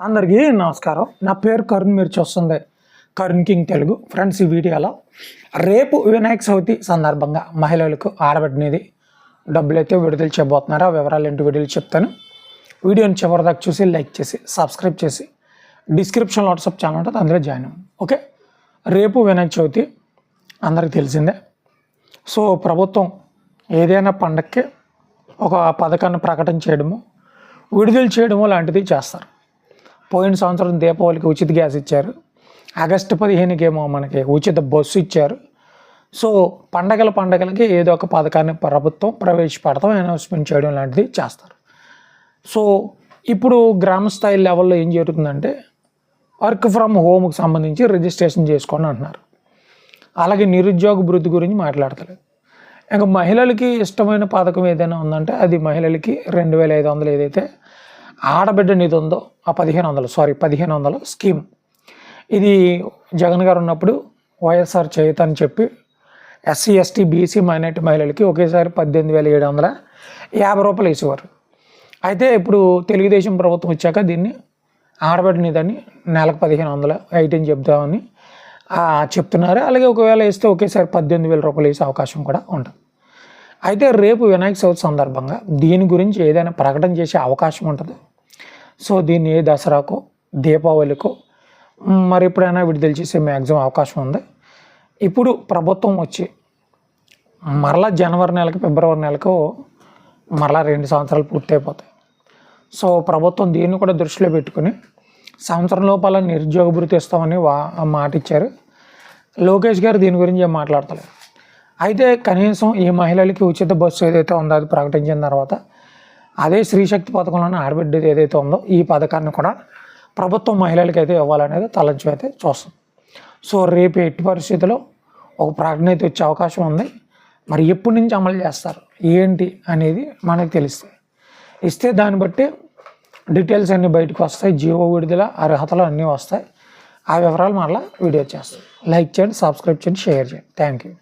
అందరికీ నమస్కారం. నా పేరు కరుణ్ మీరు చూస్తుంది కరుణ్ కింగ్ తెలుగు. ఫ్రెండ్స్ ఈ వీడియోలో రేపు వినాయక చవితి సందర్భంగా మహిళలకు ఆడబడినది డబ్బులు అయితే విడుదల చేయబోతున్నారు ఆ వివరాలు ఏంటి వీడియోలు చెప్తాను. వీడియోని చివరిదాకా చూసి లైక్ చేసి సబ్స్క్రైబ్ చేసి డిస్క్రిప్షన్ వాట్సాప్ ఛానల్ ఉంటుంది అందులో జాయిన్ ఓకే? రేపు వినాయక చవితి అందరికీ తెలిసిందే. సో ప్రభుత్వం ఏదైనా పండక్కి ఒక పథకాన్ని ప్రకటన చేయడము విడుదల చేయడము లాంటిది చేస్తారు. పోయిన సంవత్సరం దీపావళికి ఉచిత గ్యాస్ ఇచ్చారు. ఆగస్టు పదిహేనుకి ఏమో మనకి ఉచిత బస్సు ఇచ్చారు. సో పండగల పండగలకి ఏదో ఒక పథకాన్ని ప్రభుత్వం ప్రవేశపెడతాం అనౌన్స్మెంట్ చేయడం లాంటిది చేస్తారు. సో ఇప్పుడు గ్రామ స్థాయి లెవెల్లో ఏం జరుగుతుందంటే వర్క్ ఫ్రమ్ హోమ్కి సంబంధించి రిజిస్ట్రేషన్ చేసుకోండి అంటున్నారు. అలాగే నిరుద్యోగ వృద్ధి గురించి మాట్లాడతలేదు. ఇంకా మహిళలకి ఇష్టమైన పథకం ఏదైనా ఉందంటే అది మహిళలకి రెండు వేల ఐదు వందలు ఏదైతే ఆడబిడ్డ నిధి ఉందో ఆ పదిహేను వందలు సారీ పదిహేను వందలు స్కీమ్ ఇది జగన్ గారు ఉన్నప్పుడు వైఎస్ఆర్ చేయుత అని చెప్పి ఎస్సీ ఎస్టీ బీసీ మైనార్టీ మహిళలకి ఒకేసారి పద్దెనిమిది వేల ఏడు వందల యాభై రూపాయలు వేసేవారు. అయితే ఇప్పుడు తెలుగుదేశం ప్రభుత్వం వచ్చాక దీన్ని ఆడబిడ్డ నిధని నెలకు పదిహేను వందలు ఐటీని చెప్దామని చెప్తున్నారు. అలాగే ఒకవేళ వేస్తే ఒకేసారి పద్దెనిమిది వేల రూపాయలు వేసే అవకాశం కూడా ఉంటుంది. అయితే రేపు వినాయక చవితి సందర్భంగా దీని గురించి ఏదైనా ప్రకటన చేసే అవకాశం ఉంటుంది? సో దీన్ని ఏ దసరాకో దీపావళికో మరి ఎప్పుడైనా విడుదల చేసే మ్యాక్సిమం అవకాశం ఉంది? ఇప్పుడు ప్రభుత్వం వచ్చి మరలా జనవరి నెలకు ఫిబ్రవరి నెలకు మరలా రెండు సంవత్సరాలు పూర్తయిపోతాయి. సో ప్రభుత్వం దీన్ని కూడా దృష్టిలో పెట్టుకుని సంవత్సరం లోపల నిరుద్యోగ భృతి ఇస్తామని వా మాట ఇచ్చారు లోకేష్ గారు దీని గురించి ఏం మాట్లాడతలేదు అయితే కనీసం ఈ మహిళలకి ఉచిత బస్సు ఏదైతే ఉందో అది ప్రకటించిన తర్వాత అదే స్త్రీశక్తి పథకంలోనే ఆడబిడ్డది ఏదైతే ఉందో ఈ పథకాన్ని కూడా ప్రభుత్వం మహిళలకి అయితే ఇవ్వాలనేది తలంచు అయితే చూస్తుంది సో రేపు ఎట్టి పరిస్థితిలో ఒక ప్రకటన అయితే వచ్చే అవకాశం ఉంది. మరి ఎప్పటి నుంచి అమలు చేస్తారు? ఏంటి అనేది మనకు తెలుస్తుంది. ఇస్తే దాన్ని బట్టి డీటెయిల్స్ అన్నీ బయటకు వస్తాయి. జీవో విడుదల అర్హతలు అన్నీ వస్తాయి. ఆ వివరాలు మళ్ళీ వీడియో చేస్తాం. లైక్ చేయండి సబ్స్క్రైబ్ చేయండి షేర్ చేయండి. Thank you.